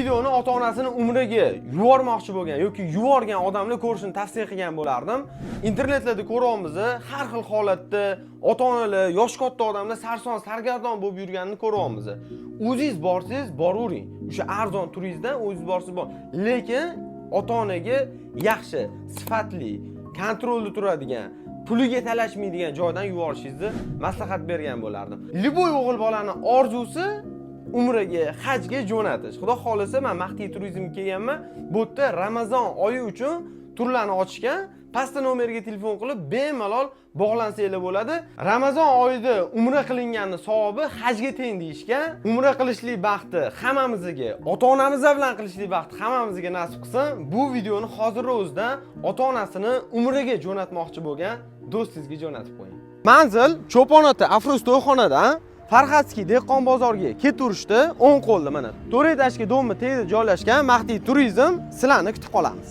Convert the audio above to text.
videoni ota-onasini umriga yubormoqchi bo'lgan yoki yuborgan odamlar ko'rishini tavsiya qilgan bo'lardim. Internetlarda ko'ramiz, har xil holatda ota-onalar, yosh katta odamlar sarson, sargardon bo'lib yurganini ko'ramiz. O'zingiz borsiz, boravering. O'sha arzon turingizdan o'zingiz borsiz bor. Lekin ota-onaga yaxshi, sifatli, kontrolda turadigan puliga talashmaydigan joydan yuborishingizni maslahat bergan bo'lardim. Liboy o'g'il bolaning orzusi umraga hajga jo'natish. Xudo xohlasa man maxtiy turizmga kelganman. Bu yerda ramazon oyi uchun turlarni ochgan pastda nomerga telefon qilib bemalol bog'lansanglar bo'ladi. Ramazon oyida umra qilinganni savobi hajga teng deyishgan umra qilishlik baxti hammamizga ota onamiz bilan qilishlik baxti hammamizga nasib qilsin. Bu videoni hozirni o'zida ota onasini umraga jo'natmoqchi bo'lgan do'stingizga jo'natib qo'ying. Manzil cho'ponota afruz to'yxonadan farhatskiy dehqon bozoriga ketaverishda o'ng qo'lda mana. To'rt tashki domni tagida joylashgan maxtiy turizm sizlarni kutib qolamiz.